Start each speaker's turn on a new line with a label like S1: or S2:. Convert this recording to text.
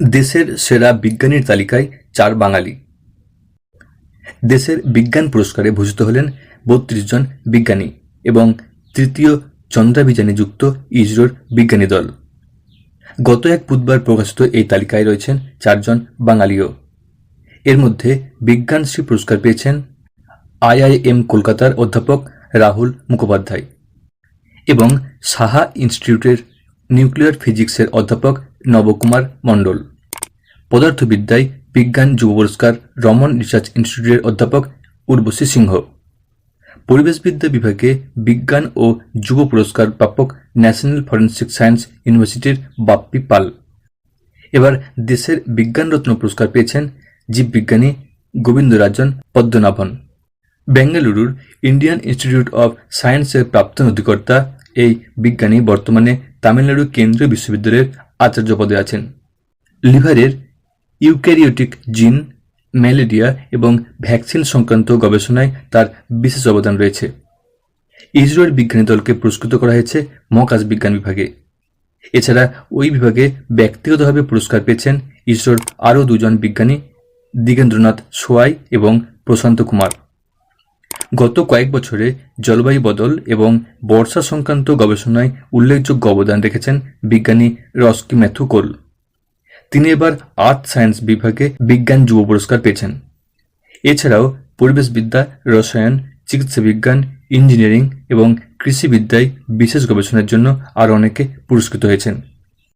S1: দেশের সেরা বিজ্ঞানীর তালিকায় চার বাঙালি। দেশের বিজ্ঞান পুরস্কারে ভূষিত হলেন বত্রিশ জন বিজ্ঞানী এবং তৃতীয় চন্দ্রাভিযানে যুক্ত ইসরোর বিজ্ঞানী দল। গত এক বুধবার প্রকাশিত এই তালিকায় রয়েছেন চারজন বাঙালিও। এর মধ্যে বিজ্ঞানশ্রী পুরস্কার পেয়েছেন আইআইএম কলকাতার অধ্যাপক রাহুল মুখোপাধ্যায় এবং সাহা ইনস্টিটিউটের নিউক্লিয়ার ফিজিক্সের অধ্যাপক নবকুমার মণ্ডল। পদার্থবিদ্যায় বিজ্ঞান, যুব পুরস্কার, রমন রিসার্চ ইনস্টিটিউটের অধ্যাপক উর্বশী সিংহ। পরিবেশবিদ্যা বিভাগে বিজ্ঞান ও যুব পুরস্কার প্রাপক ন্যাশনাল ফরেন্সিক সায়েন্স ইউনিভার্সিটির বাপ্পি পাল। এবার দেশের বিজ্ঞানরত্ন পুরস্কার পেয়েছেন জীববিজ্ঞানী গোবিন্দরাজন পদ্মনাভন। বেঙ্গালুরুর ইন্ডিয়ান ইনস্টিটিউট অব সায়েন্সের প্রাপ্ত অধিকর্তা এই বিজ্ঞানী বর্তমানে তামিলনাড়ু কেন্দ্রীয় বিশ্ববিদ্যালয়ের আচার্য পদে আছেন। লিভারের ইউক্যারিওটিক জিন, ম্যালেরিয়া এবং ভ্যাকসিন সংক্রান্ত গবেষণায় তার বিশেষ অবদান রয়েছে। ইসরোর বিজ্ঞানী দলকে পুরস্কৃত করা হয়েছে মহাকাশ বিজ্ঞান বিভাগে। এছাড়া ওই বিভাগে ব্যক্তিগতভাবে পুরস্কার পেয়েছেন ইসরোর আরও দুজন বিজ্ঞানী, দিগেন্দ্রনাথ সোয়াই এবং প্রশান্ত কুমার। গত কয়েক বছরে জলবায়ু বদল এবং বর্ষা সংক্রান্ত গবেষণায় উল্লেখযোগ্য অবদান রেখেছেন বিজ্ঞানী রস্কি ম্যাথু কোল। তিনি এবার আর্থ সায়েন্স বিভাগে বিজ্ঞান যুব পুরস্কার পেয়েছেন। এছাড়াও পরিবেশবিদ্যা, রসায়ন চিকিৎসা বিজ্ঞান ইঞ্জিনিয়ারিং এবং কৃষিবিদ্যায় বিশেষ গবেষণার জন্য আরও অনেকে পুরস্কৃত হয়েছেন।